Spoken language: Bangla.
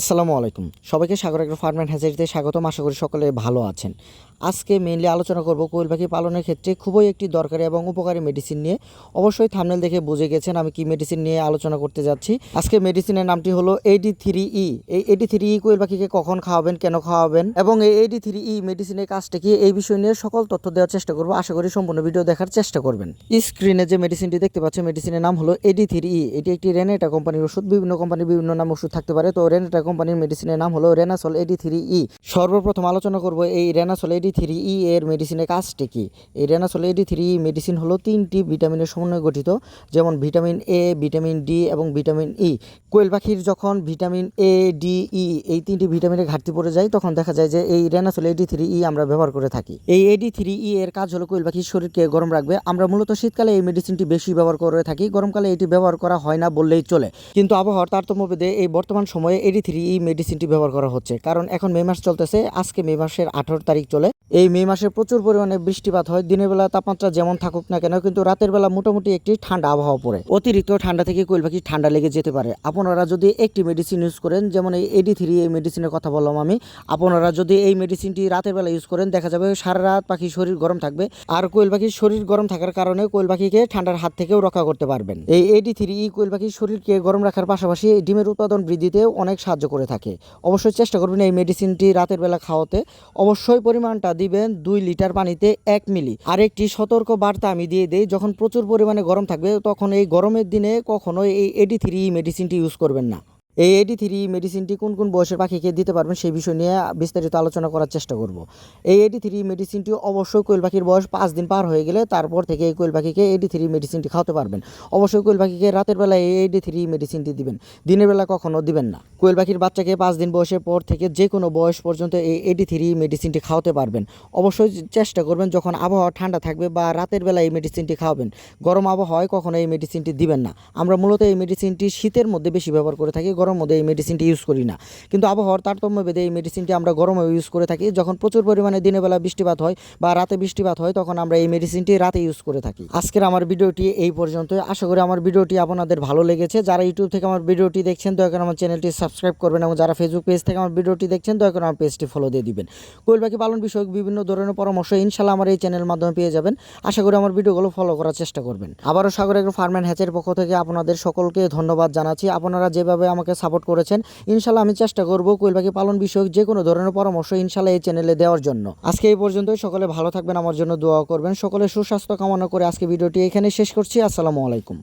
আসসালামু আলাইকুম। সবাইকে সাগর একটা ফার্ম অ্যান্ড হ্যাচারিতে স্বাগতম। আশা করি সকলে ভালো আছেন। আজকে মেইনলি আলোচনা করব কোয়েল পাখি পালনের ক্ষেত্রে খুবই একটি দরকারি এবং উপকারী মেডিসিন নিয়ে। অবশ্যই থামনেল দেখে বুঝে গেছেন আমি কি মেডিসিন নিয়ে আলোচনা করতে যাচ্ছি। আজকে মেডিসিনের নামটি হলো এডি থ্রি ই এই এইডি থ্রি ই কোয়েল পাখিকে কখন খাওয়াবেন, কেন খাওয়াবেন এবং এই এডি থ্রি ই মেডিসিনের কাজটা কি, এই বিষয় নিয়ে সকল তথ্য দেওয়ার চেষ্টা করব। আশা করি সম্পূর্ণ ভিডিও দেখার চেষ্টা করবেন। স্ক্রিনে যে মেডিসিনটি দেখতে পাচ্ছেন মেডিসিনের নাম হলো এডি থ্রি ই এটি একটি রেনেটা কোম্পানির ওষুধ। বিভিন্ন কোম্পানির বিভিন্ন নাম ওষুধ থাকতে পারে। তো রেনেটা কোম্পানির মেডিসিনের নাম হলো রেনাসল এডি থ্রি ই সর্বপ্রথম আলোচনা করব এই রেনাসল এডি থ্রি ই এর মেডিসিনের কাজটি কি? এই রেনাসল এডি থ্রি ই মেডিসিন হলো তিনটি ভিটামিনের সমন্বয়ে গঠিত, যেমন ভিটামিন এ ভিটামিন ডি এবং ভিটামিন ই কোয়েল পাখির যখন ভিটামিন এ ডি ই এই তিনটি ভিটামিনের ঘাটতি পড়ে যায়, তখন দেখা যায় যে এই রেনাসল এডি থ্রি ই আমরা ব্যবহার করে থাকি। এই এডি থ্রি ই এর কাজ হলো কোয়েল পাখির শরীরকে গরম রাখবে। আমরা মূলত শীতকালে এই মেডিসিনটি বেশি ব্যবহার করে থাকি, গরমকালে এটি ব্যবহার করা হয় না বললেই চলে। কিন্তু আবহাওয়ার তারতম্য তারতম্যভেদে এই বর্তমান সময়ে এডি থ্রি ই মেডিসিনটি ব্যবহার করা হচ্ছে। কারণ এখন মে মাস চলতেছে, আজকে মে মাসের আঠারো তারিখ চলে। এই মে মাসে প্রচুর পরিমাণে বৃষ্টিপাত হয়, দিনের বেলা তাপমাত্রা যেমন থাকুক না কেন, কিন্তু রাতের বেলা মোটামুটি একটি ঠান্ডা আবহাওয়া পড়ে। অতিরিক্ত ঠান্ডা থেকে কোয়েল পাখি ঠান্ডা লেগে যেতে পারে। আপনারা যদি একটি মেডিসিন ইউজ করেন, যেমন এই এডি থ্রি এই মেডিসিনের কথা বললাম আমি, আপনারা যদি এই মেডিসিনটি রাতের বেলা ইউজ করেন, দেখা যাবে সারা রাত পাখির শরীর গরম থাকবে। আর কোয়েল পাখির শরীর গরম থাকার কারণে কোয়েল পাখিকে ঠান্ডার হাত থেকেও রক্ষা করতে পারবেন। এই এডি থ্রি ই কোয়েল পাখির শরীরকে গরম রাখার পাশাপাশি ডিমের উৎপাদন বৃদ্ধিতেও অনেক সাহায্য করে থাকে। অবশ্যই চেষ্টা করবেন এই মেডিসিনটি রাতের বেলা খাওয়াতে। অবশ্যই পরিমাণটা দিবেন দুই লিটার পানিতে এক মিলি। আরেকটি সতর্ক বার্তা আমি দিয়ে দিই, যখন প্রচুর পরিমাণে গরম থাকবে, তখন এই গরমের দিনে কখনো এই এডি থ্রি মেডিসিনটি ইউজ করবেন না। এই এডি থ্রি মেডিসিনটি কোন কোন বয়সের পাখিকে দিতে পারবেন সেই বিষয় নিয়ে বিস্তারিত আলোচনা করার চেষ্টা করব। এই এডি থ্রি মেডিসিনটি অবশ্যই কোয়েল পাখির বয়স পাঁচ দিন পার হয়ে গেলে তারপর থেকে এই কোয়েল পাখিকে এডি থ্রি মেডিসিনটি খাওয়াতে পারবেন। অবশ্যই কোয়েল পাখিকে রাতের বেলা এই এডি থ্রি মেডিসিনটি দিবেন। দিনের বেলা কখনো দিবেন না। কোয়েল পাখির বাচ্চাকে পাঁচ দিন বয়সের পর থেকে যে কোনো বয়স পর্যন্ত এই এডি থ্রি মেডিসিনটি খাওয়াতে পারবেন। অবশ্যই চেষ্টা করবেন যখন আবহাওয়া ঠান্ডা থাকবে বা রাতের বেলা এই মেডিসিনটি খাওয়াবেন, গরম আবহাওয়ায় কখনো এই মেডিসিনটি দিবেন না। আমরা মূলত এই মেডিসিনটি শীতের মধ্যে বেশি ব্যবহার করে থাকি গরম মধ্যে এই মেডিসিনটি ইউজ করি না। কিন্তু আবহাওয়ার তারতম্য বেঁধে এই মেডিসিনটি আমরা গরমে ইউজ করে থাকি। যখন প্রচুর পরিমাণে দিনের বেলা বৃষ্টিপাত হয় বা রাতে বৃষ্টিপাত হয়, তখন আমরা এই মেডিসিনটি রাতে ইউজ করে থাকি। আজকের আমার ভিডিওটি এই পর্যন্ত আশা করি আমার ভিডিওটি আপনাদের ভালো লেগেছে। যারা ইউটিউব থেকে আমার ভিডিওটি দেখছেন, দয়া করে আমার চ্যানেলটি সাবস্ক্রাইব করবেন এবং যারা ফেসবুক পেজ থেকে আমার ভিডিওটি দেখছেন, দয়া করে আমার পেজটি ফলো দিয়ে দিবেন। কোয়েল পাখি পালন বিষয়ক বিভিন্ন ধরনের পরামর্শ ইনশাল্লাহ আমার এই চ্যানেলের মাধ্যমে পেয়ে যাবেন। আশা করি আমার ভিডিওগুলো ফলো করার চেষ্টা করবেন। আবারও সাগর এগ্রো ফার্ম অ্যান্ড হ্যাচের পক্ষ থেকে আপনাদের সকলকে ধন্যবাদ জানাচ্ছি। আপনারা যেভাবে আমাকে সাপোর্ট করেছেন। ইনশাল্লাহ আমি চেষ্টা করব কোয়েল পাখি পালন বিষয়ক যে কোনো ধরনের পরামর্শ ইনশাল্লাহ এই চ্যানেলে দেওয়ার জন্য। আজকে এই পর্যন্তই। সকলে ভালো থাকবেন, আমার জন্য দোয়া করবেন। সকলে সুস্বাস্থ্য কামনা করে আজকে ভিডিওটি এখানে শেষ করছি। আসসালামু আলাইকুম।